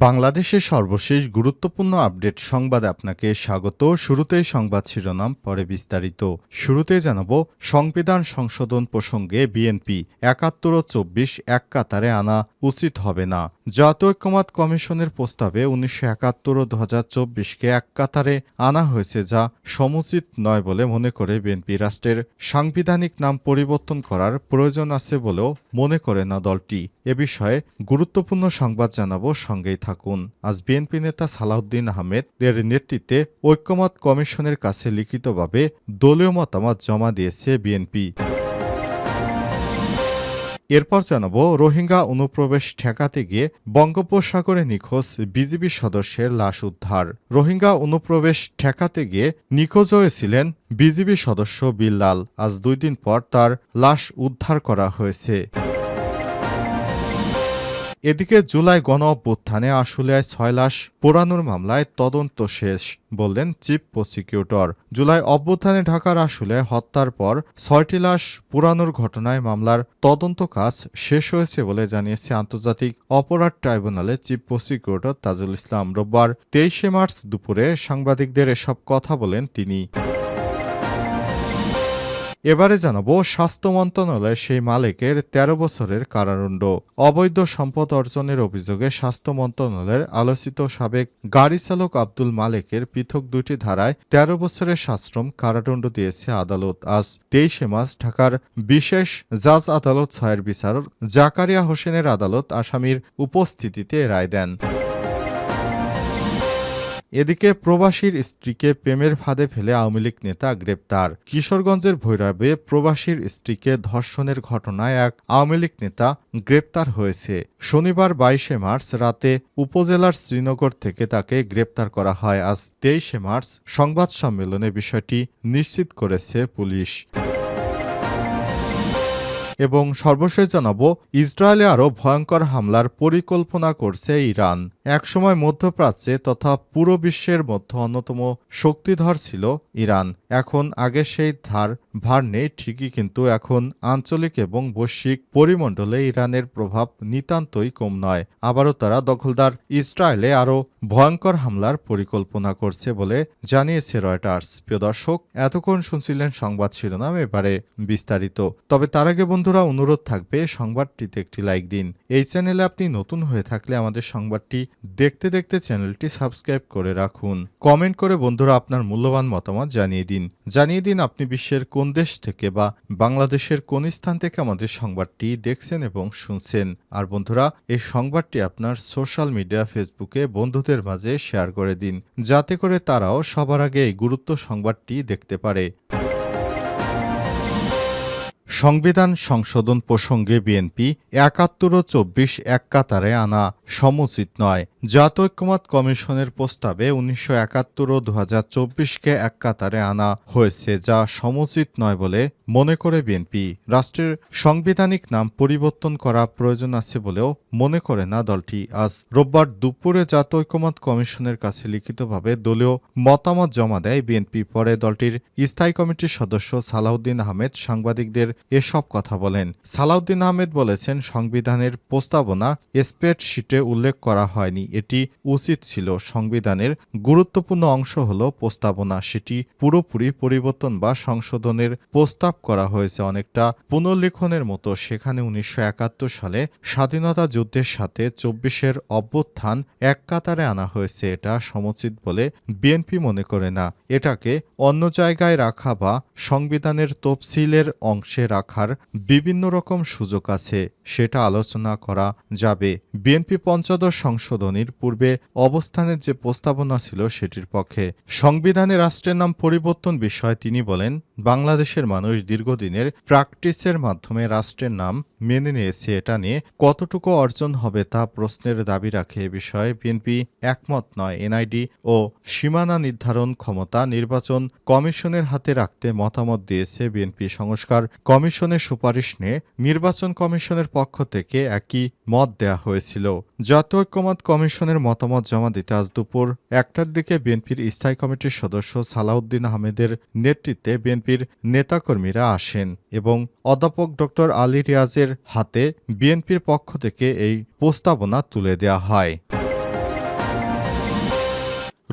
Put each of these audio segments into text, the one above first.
বাংলাদেশের সর্বশেষ গুরুত্বপূর্ণ আপডেট সংবাদে আপনাকে স্বাগত। শুরুতেই সংবাদ শিরোনাম, পরে বিস্তারিত। শুরুতে জানাব, সংবিধান সংশোধন প্রসঙ্গে বিএনপি একাত্তর ও চব্বিশ এক কাতারে আনা উচিত হবে না। জাতীয় ঐক্যমত কমিশনের প্রস্তাবে উনিশশো একাত্তর ও দু হাজার চব্বিশকে এক কাতারে আনা হয়েছে যা সমুচিত নয় বলে মনে করে বিএনপি রাষ্ট্রের সাংবিধানিক নাম পরিবর্তন করার প্রয়োজন আছে বলেও মনে করে না দলটি। এ বিষয়ে গুরুত্বপূর্ণ সংবাদ জানাব সঙ্গেই থাকুন। আজ বিএনপি নেতা সালাউদ্দিন আহমেদ এর নেতৃত্বে ঐক্যমত কমিশনের কাছে লিখিতভাবে দলীয় মতামত জমা দিয়েছে বিএনপি। এরপর জানাব, রোহিঙ্গা অনুপ্রবেশ ঠেকাতে গিয়ে বঙ্গোপসাগরে নিখোঁজ বিজিবি সদস্যের লাশ উদ্ধার। রোহিঙ্গা অনুপ্রবেশ ঠেকাতে গিয়ে নিখোঁজ হয়েছিলেন বিজিবি সদস্য বিল্লাল। আজ দুই দিন পর তার লাশ উদ্ধার করা হয়েছে। এদিকে জুলাই গণ অভ্যুত্থানে আশুলিয়ায় ছয় লাশ পোড়ানোর মামলায় তদন্ত শেষ, বললেন চিফ প্রসিকিউটর। জুলাই অভ্যুত্থানে ঢাকার আশুলিয়ায় হত্যার পর ছয়টি লাশ, পুরানোর ঘটনায় মামলার তদন্ত কাজ শেষ হয়েছে বলে জানিয়েছে আন্তর্জাতিক অপরাধ ট্রাইব্যুনালে চিফ প্রসিকিউটর তাজুল ইসলাম। রোববার তেইশে মার্চ দুপুরে সাংবাদিকদের এসব কথা বলেন তিনি। এবারে জানাব স্বাস্থ্য মন্ত্রণালয়ের সেই মালিকের ১৩ বছরের কারাদণ্ড। অবৈধ সম্পদ অর্জনের অভিযোগে স্বাস্থ্য মন্ত্রণালয়ের আলোচিত সাবেক গাড়ি চালক আব্দুল মালিকের পৃথক দুটি ধারায় ১৩ বছরের শাস্ত্রম কারাদণ্ড দিয়েছে আদালত। আজ তেইশে মার্চ ঢাকার বিশেষ জাজ আদালত ছয়ের বিচারক জাকারিয়া হোসেনের আদালত আসামির উপস্থিতিতে রায় দেন। এদিকে প্রবাসীর স্ত্রীকে প্রেমের ফাঁদে ফেলে আওয়ামী লীগ নেতা গ্রেপ্তার। কিশোরগঞ্জের ভৈরবে প্রবাসীর স্ত্রীকে ধর্ষণের ঘটনায় এক আওয়ামী লীগ নেতা গ্রেপ্তার হয়েছে। শনিবার বাইশে মার্চ রাতে উপজেলার শ্রীনগর থেকে তাকে গ্রেপ্তার করা হয়। আজ তেইশে মার্চ সংবাদ সম্মেলনে বিষয়টি নিশ্চিত করেছে পুলিশ। এবং সর্বশেষ জানাব, ইসরায়েলে আরও ভয়ঙ্কর হামলার পরিকল্পনা করছে ইরান। একসময় মধ্যপ্রাচ্যে তথা পুরো বিশ্বের মধ্যে অন্যতম শক্তিধর ছিল ইরান। এখন আগে সেই ধার ভার নেই, ঠিকই কিন্তু এখন আঞ্চলিক এবং বৈশ্বিক পরিমণ্ডলে ইরানের প্রভাব নিতান্তই কম নয়। আবারও তারা দখলদার ইসরায়েলে আরও ভয়ঙ্কর হামলার পরিকল্পনা করছে বলে জানিয়েছে রয়টার্স। প্রিয় দর্শক, এতক্ষণ শুনছিলেন সংবাদ শিরোনাম, এবারে বিস্তারিত। তবে তার আগে বন্ধুরা, অনুরোধ থাকবে সংবাদটিতে একটি লাইক দিন। এই চ্যানেলে আপনি নতুন হয়ে থাকলে আমাদের সংবাদটি দেখতে দেখতে চ্যানেলটি সাবস্ক্রাইব করে রাখুন। কমেন্ট করে বন্ধুরা আপনার মূল্যবান মতামত জানিয়ে দিন। জানিয়ে দিন আপনি বিশ্বের কোন দেশ থেকে বা বাংলাদেশের কোন স্থান থেকে আমাদের সংবাদটি দেখছেন এবং শুনছেন। আর বন্ধুরা, এই সংবাদটি আপনার সোশ্যাল মিডিয়া, ফেসবুকে বন্ধুদের মাঝে শেয়ার করে দিন, যাতে করে তারাও সবার আগে এই গুরুত্ব সংবাদটি দেখতে পারে। সংবিধান সংশোধন প্রসঙ্গে বিএনপি একাত্তর ও চব্বিশ এক কাতারে আনা সমুচিত নয়। জাতীয় ঐক্যমত কমিশনের প্রস্তাবে উনিশশো একাত্তর ও দু হাজার চব্বিশকে এক কাতারে আনা হয়েছে, যা সমুচিত নয় বলে মনে করে বিএনপি। রাষ্ট্রের সাংবিধানিক নাম পরিবর্তন করা প্রয়োজন আছে বলেও মনে করে না দলটি। আজ রোববার দুপুরে জাতীয় ঐক্যমত কমিশনের কাছে লিখিতভাবে দলীয় মতামত জমা দেয় বিএনপি। পরে দলটির স্থায়ী কমিটির সদস্য সালাউদ্দিন আহমেদ সাংবাদিকদের এসব কথা বলেন। সালাউদ্দিন আহমেদ বলেছেন, সংবিধানের প্রস্তাবনা স্প্রেডশিটে উল্লেখ করা হয়নি। এটি উচিত ছিল সংবিধানের গুরুত্বপূর্ণ অংশ হল প্রস্তাবনা। সেটি পুরোপুরি পরিবর্তন বা সংশোধনের প্রস্তাব করা হয়েছে অনেকটা পুনর্লেখনের মতো। সেখানে উনিশশো একাত্তর সালে স্বাধীনতা যুদ্ধের সাথে চব্বিশের অভ্যুত্থান এক কাতারে আনা হয়েছে। এটা সমুচিত বলে বিএনপি মনে করে না। এটাকে অন্য জায়গায় রাখা বা সংবিধানের তফসিলের অংশে রাখার বিভিন্ন রকম সুযোগ আছে। সেটা আলোচনা করা যাবে। বিএনপি পঞ্চদশ সংশোধনীর পূর্বে অবস্থানের যে প্রস্তাবনা ছিল সেটির পক্ষে। সংবিধানে রাষ্ট্রের নাম পরিবর্তন বিষয়ে তিনি বলেন, বাংলাদেশের মানুষ দীর্ঘদিনের প্র্যাকটিসের মাধ্যমে রাষ্ট্রের নাম মেনে নিয়েছে। এটা নিয়ে কতটুকু অর্জন হবে তা প্রশ্নের দাবি রাখে এ বিষয়ে বিএনপি একমত নয়। এনআইডি ও সীমানা নির্ধারণ ক্ষমতা নির্বাচন কমিশনের হাতে রাখতে মতামত দিয়েছে বিএনপি সংস্কার কমিশনের সুপারিশ নিয়ে নির্বাচন কমিশনের পক্ষ থেকে একই মত দেয়া হয়েছিল। জাতীয় ঐক্যমত কমিশন কমিশনের মতামত জমা দিতে আজ দুপুর একটার দিকে বিএনপির স্থায়ী কমিটির সদস্য সালাউদ্দিন আহমেদের নেতৃত্বে বিএনপির নেতাকর্মীরা আসেন এবং অধ্যাপক ডক্টর আলী রিয়াজের হাতে বিএনপির পক্ষ থেকে এই প্রস্তাবনা তুলে দেয়া হয়।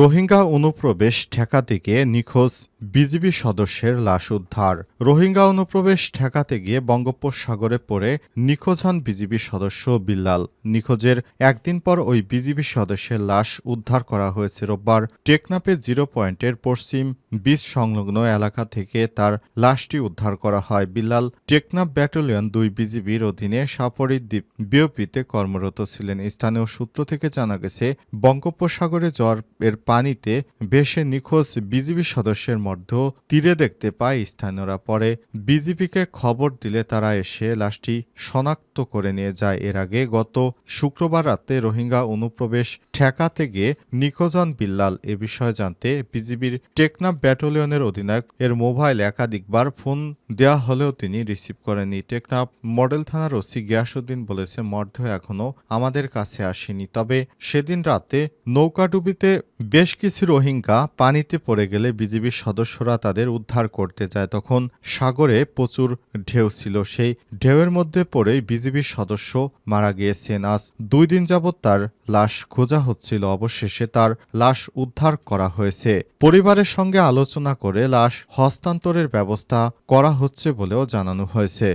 রোহিঙ্গা অনুপ্রবেশ ঠেকাতে গিয়ে নিখোঁজ বিজিবি সদস্যের লাশ উদ্ধার। রোহিঙ্গা অনুপ্রবেশ ঠেকাতে গিয়ে বঙ্গোপসাগরে পড়ে নিখোঁজ হন বিজিবি সদস্য বিল্লাল। নিখোঁজের একদিন পর ওই বিজিবি সদস্যের লাশ উদ্ধার করা হয়েছে রোববার। টেকনাপের জিরো পয়েন্টের পশ্চিম বীজ সংলগ্ন এলাকা থেকে তার লাশটি উদ্ধার করা হয়। বিল্লাল টেকনাপ ব্যাটালিয়ন দুই বিজিবির অধীনে সাপরির দ্বীপ বিওপিতে কর্মরত ছিলেন। স্থানীয় সূত্র থেকে জানা গেছে, বঙ্গোপসাগরে জ্বর এর পানিতে বেশে নিখোঁজ বিজিবি সদস্যের মধ্য তীরে দেখতে পায় স্থানীয়রা। পরে বিজিবিকে খবর দিলে তারা এসে লাশটি শনাক্ত করে নিয়ে যায়। এর আগে গত শুক্রবার রাতে রোহিঙ্গা অনুপ্রবেশ ঠেকাতে গিয়ে নিকোজন বিল্লাল এ বিষয়ে জানতে বিজিবির টেকনাফ ব্যাটালিয়নের অধিনায়ক এর মোবাইল একাধিকবার ফোন দেওয়া হলেও তিনি রিসিভ করেননি। টেকনাফ মডেল থানার ওসি গিয়াসুদ্দিন বলেছে মর্ধ এখনও আমাদের কাছে আসেনি। তবে সেদিন রাতে নৌকাডুবিতে বেশ কিছু রোহিঙ্গা পানিতে পড়ে গেলে বিজিবির সদস্যরা তাদের উদ্ধার করতে যায়। তখন সাগরে প্রচুর ঢেউ ছিল। সেই ঢেউয়ের মধ্যে পড়েই বিজিবির সদস্য মারা গিয়েছেন। আজ দুই দিন যাবৎ তার লাশ খোঁজা হচ্ছিল অবশেষে তার লাশ উদ্ধার করা হয়েছে। পরিবারের সঙ্গে আলোচনা করে লাশ হস্তান্তরের ব্যবস্থা করা হচ্ছে বলেও জানানো হয়েছে।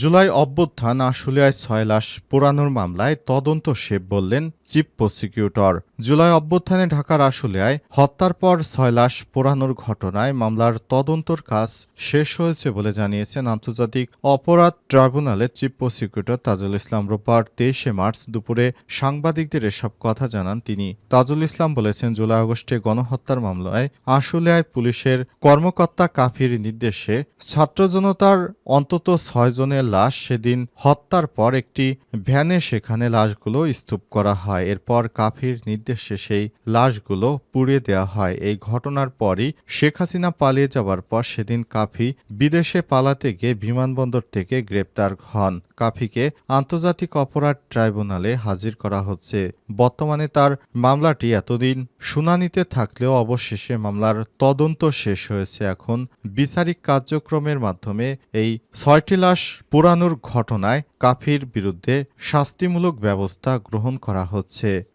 জুলাই অভ্যুত্থান আশুলিয়ায় ছয় লাশ পোড়ানোর মামলায় তদন্ত শেব বললেন চিফ প্রসিকিউটর। জুলাই অভ্যুত্থানে ঢাকার আশুলিয়ায় হত্যার পর ছয় লাশ পোড়ানোর ঘটনায় মামলার তদন্তর কাজ শেষ হয়েছে বলে জানিয়েছেন আন্তর্জাতিক অপরাধ ট্রাইব্যুনালের চিফ প্রসিকিউটর তাজুল ইসলাম রোববার তেইশে মার্চ দুপুরে সাংবাদিকদের এসব কথা জানান তিনি। তাজুল ইসলাম বলেছেন, জুলাই আগস্টে গণহত্যার মামলায় আশুলিয়ায় পুলিশের কর্মকর্তা কাফির নির্দেশে ছাত্র জনতার অন্তত ছয় জনের লাশ সেদিন হত্যার পর একটি ভ্যানে সেখানে লাশগুলো স্তূপ করা হয়। এরপর কাফির নির্দেশে সেই লাশগুলো পুড়িয়ে দেওয়া হয়। এই ঘটনার পরই শেখ হাসিনা পালিয়ে যাওয়ার পর সেদিন কাফি বিদেশে পালাতে গিয়ে বিমানবন্দর থেকে গ্রেপ্তার হন। কাফিকে আন্তর্জাতিক অপরাধ ট্রাইব্যুনালে হাজির করা হচ্ছে। বর্তমানে তার মামলাটি এতদিন শুনানিতে থাকলেও অবশেষে মামলার তদন্ত শেষ হয়েছে। এখন বিচারিক কার্যক্রমের মাধ্যমে এই ছয়টি লাশ পুরানোর ঘটনায় কাফির বিরুদ্ধে শাস্তিমূলক ব্যবস্থা গ্রহণ করা হচ্ছে।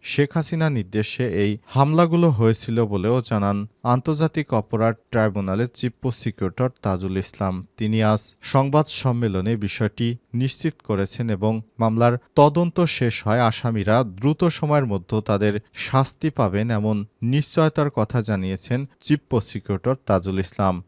শেখ হাসিনা নির্দেশে এই হামলাগুলো হয়েছিল বলেও জানান আন্তর্জাতিক অপরাধ ট্রাইব্যুনালের চিফ প্রসিকিউটর তাজুল ইসলাম। তিনি আজ সংবাদ সম্মেলনে বিষয়টি নিশ্চিত করেছেন এবং মামলার তদন্ত শেষ হয় আসামিরা দ্রুত সময়ের মধ্যে তাদের শাস্তি পাবেন এমন নিশ্চয়তার কথা জানিয়েছেন চিফ প্রসিকিউটর তাজুল ইসলাম।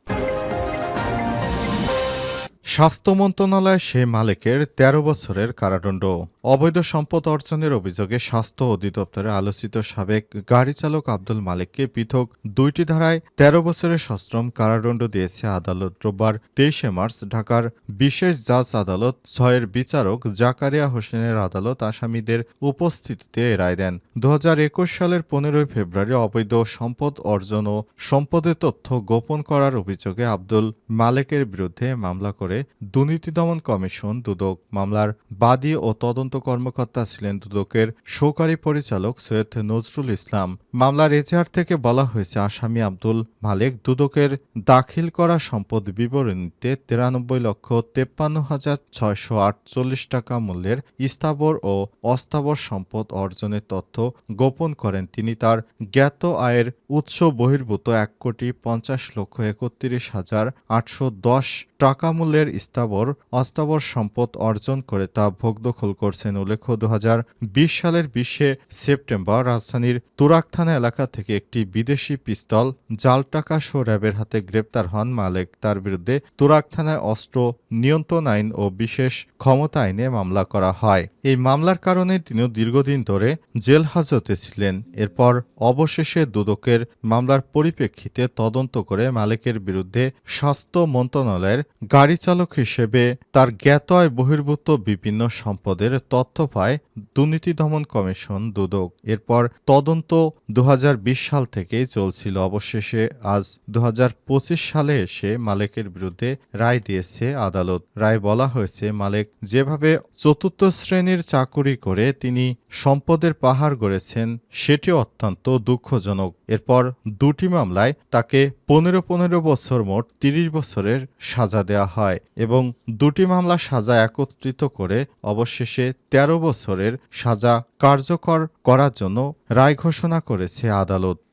স্বাস্থ্য মন্ত্রণালয় সেই মালিকের ১৩ বছরের কারাদণ্ড। অবৈধ সম্পদ অর্জনের অভিযোগে স্বাস্থ্য অধিদপ্তরে আলোচিত সাবেক গাড়ি চালক আব্দুল মালিককে পৃথক দুইটি ধারায় ১৩ বছরের সশ্রম কারাদণ্ড দিয়েছে আদালত রোববার তেইশে মার্চ ঢাকার বিশেষ জাজ আদালত ছয়ের বিচারক জাকারিয়া হোসেনের আদালত আসামিদের উপস্থিতিতে রায় দেন। দু হাজার একুশ সালের পনেরোই ফেব্রুয়ারি অবৈধ সম্পদ অর্জন ও সম্পদের তথ্য গোপন করার অভিযোগে আব্দুল মালেকের বিরুদ্ধে মামলা করে দুর্নীতি দমন কমিশন দুদক। মামলার বাদী ও তদন্ত কর্মকর্তা ছিলেন দুদকের সহকারী পরিচালক সৈয়দ নজরুল ইসলাম। মামলার এজাহার থেকে বলা হয়েছে, আসামি আব্দুল মালেক দুদকের দাখিল করা সম্পদ বিবরণীতে তিরানব্বই লক্ষ তেপ্পান্ন হাজার ছয়শো আটচল্লিশ টাকা মূল্যের স্থাবর ও অস্থাবর সম্পদ অর্জনের তথ্য গোপন করেন তিনি। তার জ্ঞাত আয়ের উৎস বহির্ভূত এক কোটি পঞ্চাশ লক্ষ একত্রিশ হাজার আটশো দশ টাকা মূল্যের স্থাবর অস্থাবর সম্পদ অর্জন করে তা ভোগদখল করছেন উল্লেখ্য দু হাজার বিশ সালের বিশে সেপ্টেম্বর রাজধানীর তুরাক থানা এলাকা থেকে একটি বিদেশি পিস্তল জাল টাকা সহ র্যাবের হাতে গ্রেপ্তার হন মালেক। তার বিরুদ্ধে তুরাক থানায় অস্ত্র নিয়ন্ত্রণ আইন ও বিশেষ ক্ষমতা আইনে মামলা করা হয়। এই মামলার কারণে তিনি দীর্ঘদিন ধরে জেল হাজতে ছিলেন। এরপর অবশেষে দুদকের মামলার পরিপ্রেক্ষিতে তদন্ত করে মালেকের বিরুদ্ধে স্বাস্থ্য মন্ত্রণালয়ের গাড়ি চালক হিসেবে তার জ্ঞাতয় বহির্ভূত বিভিন্ন সম্পদের তথ্য পায় দুর্নীতি দমন কমিশন দুদক। এরপর তদন্ত দু হাজার বিশ সাল থেকেই চলছিল। অবশেষে আজ দু হাজার পঁচিশ সালে এসে মালেকের বিরুদ্ধে রায় দিয়েছে আদালত। রায় বলা হয়েছে, মালেক যেভাবে চতুর্থ শ্রেণির চাকুরি করে তিনি সম্পদের পাহাড় গড়েছেন, সেটি অত্যন্ত দুঃখজনক। এরপর দুটি মামলায় তাকে পনেরো পনেরো বছর মোট তিরিশ বছরের সাজা দেওয়া হয় এবং দুটি মামলা সাজা একত্রিত করে অবশেষে ১৩ বছরের সাজা কার্যকর করার জন্য রায় ঘোষণা করেছে আদালত।